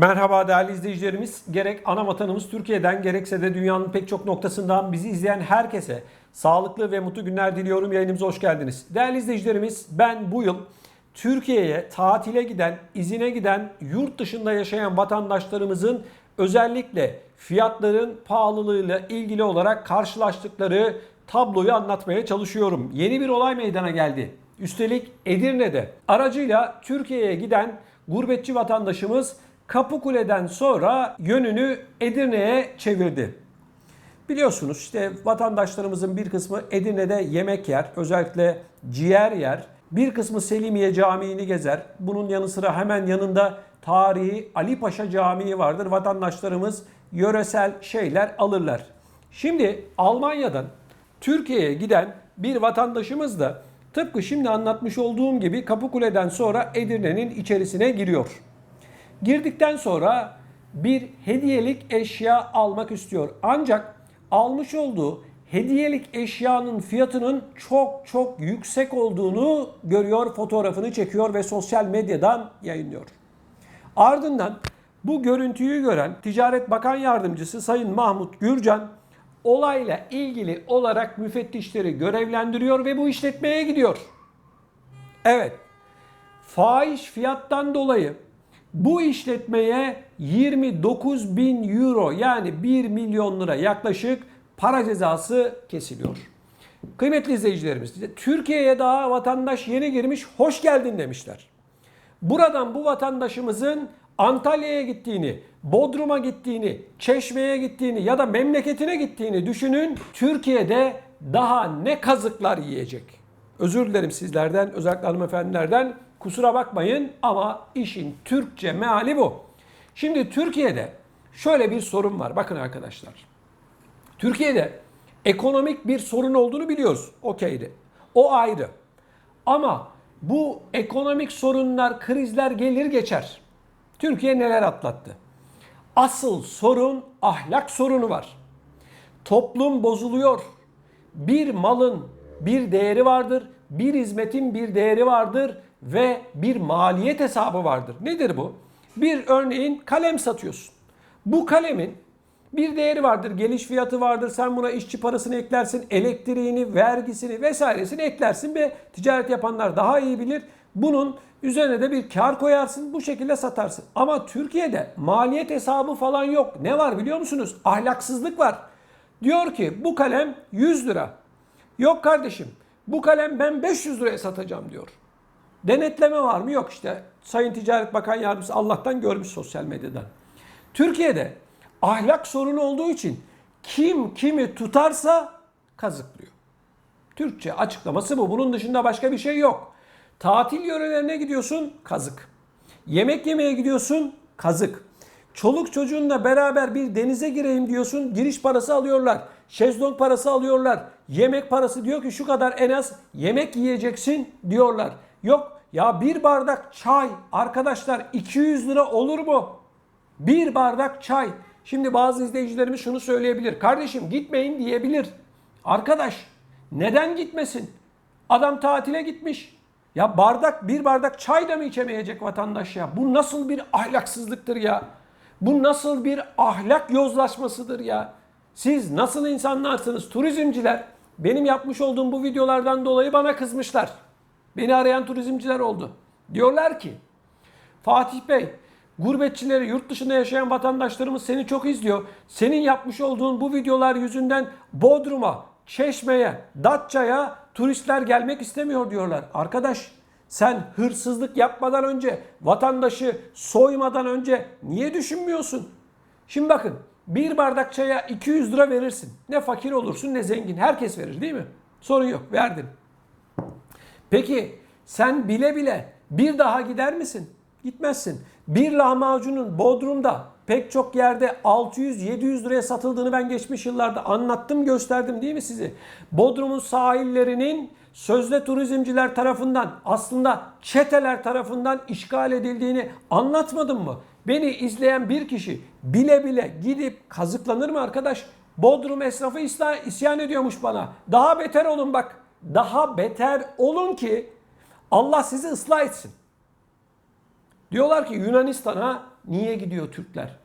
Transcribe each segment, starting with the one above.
Merhaba değerli izleyicilerimiz. Gerek ana vatanımız Türkiye'den gerekse de dünyanın pek çok noktasından bizi izleyen herkese sağlıklı ve mutlu günler diliyorum. Yayınımıza hoş geldiniz. Değerli izleyicilerimiz ben bu yıl Türkiye'ye tatile giden, izine giden, yurt dışında yaşayan vatandaşlarımızın özellikle fiyatların pahalılığıyla ilgili olarak karşılaştıkları tabloyu anlatmaya çalışıyorum. Yeni bir olay meydana geldi. Üstelik Edirne'de aracıyla Türkiye'ye giden gurbetçi vatandaşımız Kapıkule'den sonra yönünü Edirne'ye çevirdi. Biliyorsunuz işte vatandaşlarımızın bir kısmı Edirne'de yemek yer, özellikle ciğer yer. Bir kısmı Selimiye Camii'ni gezer. Bunun yanı sıra hemen yanında tarihi Ali Paşa Camii vardır. Vatandaşlarımız yöresel şeyler alırlar. Şimdi Almanya'dan Türkiye'ye giden bir vatandaşımız da tıpkı şimdi anlatmış olduğum gibi Kapıkule'den sonra Edirne'nin içerisine giriyor. Girdikten sonra bir hediyelik eşya almak istiyor. Ancak almış olduğu hediyelik eşyanın fiyatının çok çok yüksek olduğunu görüyor, fotoğrafını çekiyor ve sosyal medyadan yayınlıyor. Ardından bu görüntüyü gören Ticaret Bakan Yardımcısı Sayın Mahmut Gürcan olayla ilgili olarak müfettişleri görevlendiriyor ve bu işletmeye gidiyor. Evet, fahiş fiyattan dolayı bu işletmeye 29 bin euro yani 1 milyon lira yaklaşık para cezası kesiliyor. Kıymetli izleyicilerimiz, Türkiye'ye daha vatandaş yeni girmiş, hoş geldin demişler. Buradan bu vatandaşımızın Antalya'ya gittiğini, Bodrum'a gittiğini, Çeşme'ye gittiğini ya da memleketine gittiğini düşünün. Türkiye'de daha ne kazıklar yiyecek. Özür dilerim sizlerden, özellikle hanımefendilerden. Kusura bakmayın ama işin Türkçe meali bu. Şimdi Türkiye'de şöyle bir sorun var. Bakın arkadaşlar. Türkiye'de ekonomik bir sorun olduğunu biliyoruz. Okeydi. O ayrı. Ama bu ekonomik sorunlar, krizler gelir geçer. Türkiye neler atlattı? Asıl sorun ahlak sorunu var. Toplum bozuluyor. Bir malın bir değeri vardır, bir hizmetin bir değeri vardır ve bir maliyet hesabı vardır. Nedir bu? Bir örneğin kalem satıyorsun. Bu kalemin bir değeri vardır, geliş fiyatı vardır. Sen buna işçi parasını eklersin, elektriğini, vergisini vesairesini eklersin ve ticaret yapanlar daha iyi bilir. Bunun üzerine de bir kar koyarsın, bu şekilde satarsın. Ama Türkiye'de maliyet hesabı falan yok. Ne var biliyor musunuz? Ahlaksızlık var. Diyor ki bu kalem 100 lira. Yok kardeşim bu kalem ben 500 liraya satacağım diyor. Denetleme var mı? Yok işte. Sayın Ticaret Bakan Yardımcısı Allah'tan görmüş sosyal medyadan. Türkiye'de ahlak sorunu olduğu için kim kimi tutarsa kazıklıyor. Türkçe açıklaması bu. Bunun dışında başka bir şey yok. Tatil yörelerine gidiyorsun kazık. Yemek yemeye gidiyorsun kazık. Çoluk çocuğunla beraber bir denize gireyim diyorsun giriş parası alıyorlar. Şezlong parası alıyorlar. Yemek parası diyor ki şu kadar en az yemek yiyeceksin diyorlar. Yok ya bir bardak çay arkadaşlar 200 lira olur mu? Bir bardak çay. Şimdi bazı izleyicilerimiz şunu söyleyebilir. Kardeşim gitmeyin diyebilir. Arkadaş neden gitmesin? Adam tatile gitmiş. Ya bardak bir bardak çay da mı içemeyecek vatandaş ya? Bu nasıl bir ahlaksızlıktır ya? Bu nasıl bir ahlak yozlaşmasıdır ya? Siz nasıl insanlarsınız? Turizmciler benim yapmış olduğum bu videolardan dolayı bana kızmışlar. Beni arayan turizmciler oldu. Diyorlar ki Fatih Bey gurbetçileri yurt dışında yaşayan vatandaşlarımız seni çok izliyor. Senin yapmış olduğun bu videolar yüzünden Bodrum'a, Çeşme'ye, Datça'ya turistler gelmek istemiyor diyorlar. Arkadaş sen hırsızlık yapmadan önce, vatandaşı soymadan önce niye düşünmüyorsun? Şimdi bakın bir bardak çaya 200 lira verirsin. Ne fakir olursun ne zengin. Herkes verir değil mi? Sorun yok verdin. Peki sen bile bile bir daha gider misin? Gitmezsin. Bir lahmacunun Bodrum'da pek çok yerde 600-700 liraya satıldığını ben geçmiş yıllarda anlattım gösterdim değil mi sizi? Bodrum'un sahillerinin sözde turizmciler tarafından aslında çeteler tarafından işgal edildiğini anlatmadım mı? Beni izleyen bir kişi bile bile gidip kazıklanır mı arkadaş? Bodrum esnafı isyan ediyormuş bana. Daha beter olun bak. Daha beter olun ki Allah sizi ıslah etsin. Diyorlar ki Yunanistan'a niye gidiyor Türkler?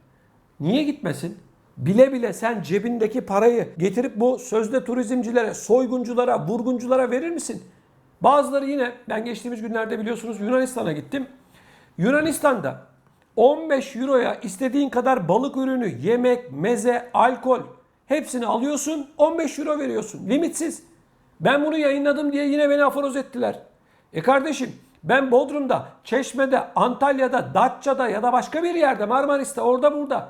Niye gitmesin? Bile bile sen cebindeki parayı getirip bu sözde turizmcilere, soygunculara, vurgunculara verir misin? Bazıları yine ben geçtiğimiz günlerde biliyorsunuz Yunanistan'a gittim. Yunanistan'da 15 euroya istediğin kadar balık ürünü, yemek, meze, alkol hepsini alıyorsun 15 euro veriyorsun. Limitsiz. Ben bunu yayınladım diye yine beni aforoz ettiler. E kardeşim ben Bodrum'da, Çeşme'de, Antalya'da, Datça'da ya da başka bir yerde Marmaris'te orada burada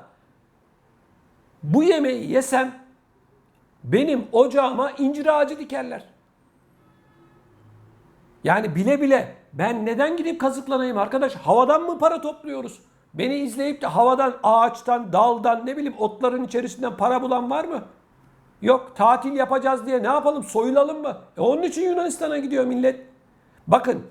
bu yemeği yesem benim ocağıma incir ağacı dikerler. Yani bile bile ben neden gidip kazıklanayım arkadaş? Havadan mı para topluyoruz? Beni izleyip de havadan, ağaçtan, daldan, ne bileyim otların içerisinden para bulan var mı? Yok tatil yapacağız diye ne yapalım soyulalım mı? E onun için Yunanistan'a gidiyor millet. Bakın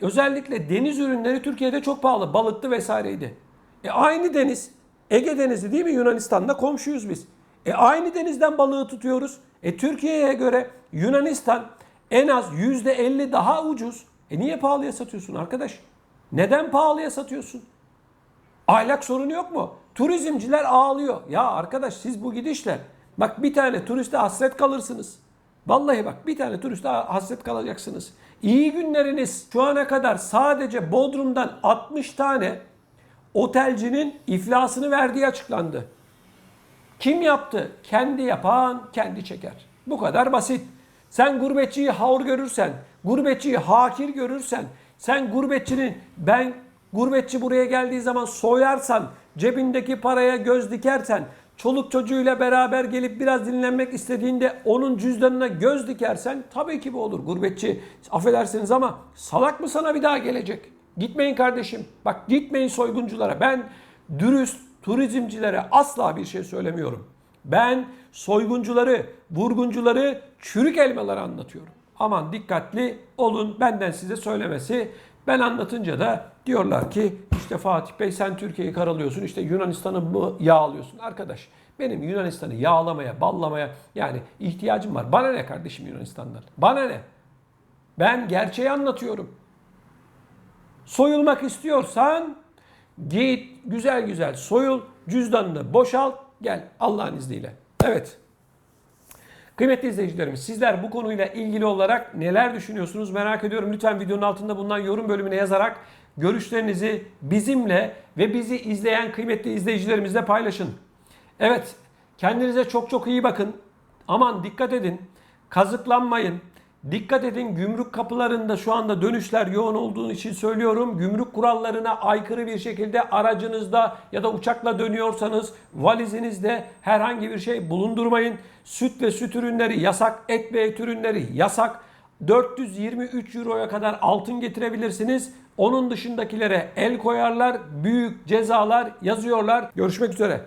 özellikle deniz ürünleri Türkiye'de çok pahalı. Balıktı vesaireydi. E aynı deniz Ege Denizi değil mi Yunanistan'da komşuyuz biz. E aynı denizden balığı tutuyoruz. E Türkiye'ye göre Yunanistan en az %50 daha ucuz. E niye pahalıya satıyorsun arkadaş? Neden pahalıya satıyorsun? Ahlak sorunu yok mu? Turizmciler ağlıyor. Ya arkadaş siz bu gidişle bak bir tane turiste hasret kalırsınız. Vallahi bak bir tane turiste hasret kalacaksınız. İyi günleriniz şu ana kadar sadece Bodrum'dan 60 tane otelcinin iflasını verdiği açıklandı. Kim yaptı? Kendi yapan kendi çeker. Bu kadar basit. Sen gurbetçiyi haur görürsen, gurbetçiyi hakir görürsen, sen gurbetçinin ben gurbetçi buraya geldiği zaman soyarsan, cebindeki paraya göz dikersen, çoluk çocuğuyla beraber gelip biraz dinlenmek istediğinde onun cüzdanına göz dikersen tabii ki bu olur. Gurbetçi affedersiniz ama salak mı sana bir daha gelecek? Gitmeyin kardeşim. Bak gitmeyin soygunculara. Ben dürüst turizmcilere asla bir şey söylemiyorum. Ben soyguncuları, vurguncuları, çürük elmaları anlatıyorum. Aman dikkatli olun benden size söylemesi. Ben anlatınca da diyorlar ki işte Fatih Bey sen Türkiye'yi karalıyorsun işte Yunanistan'ı mı yağlıyorsun? Arkadaş benim Yunanistan'ı yağlamaya, ballamaya yani ihtiyacım var. Bana ne kardeşim Yunanistan'dan? Bana ne? Ben gerçeği anlatıyorum. Soyulmak istiyorsan git güzel güzel soyul, cüzdanını boşalt, gel Allah'ın izniyle. Evet. Kıymetli izleyicilerimiz sizler bu konuyla ilgili olarak neler düşünüyorsunuz merak ediyorum. Lütfen videonun altında bulunan yorum bölümüne yazarak görüşlerinizi bizimle ve bizi izleyen kıymetli izleyicilerimizle paylaşın. Evet kendinize çok çok iyi bakın. Aman dikkat edin. Kazıklanmayın. Dikkat edin gümrük kapılarında şu anda dönüşler yoğun olduğu için söylüyorum. Gümrük kurallarına aykırı bir şekilde aracınızda ya da uçakla dönüyorsanız valizinizde herhangi bir şey bulundurmayın. Süt ve süt ürünleri yasak, et ve et ürünleri yasak. 423 euroya kadar altın getirebilirsiniz. Onun dışındakilere el koyarlar, büyük cezalar yazıyorlar. Görüşmek üzere.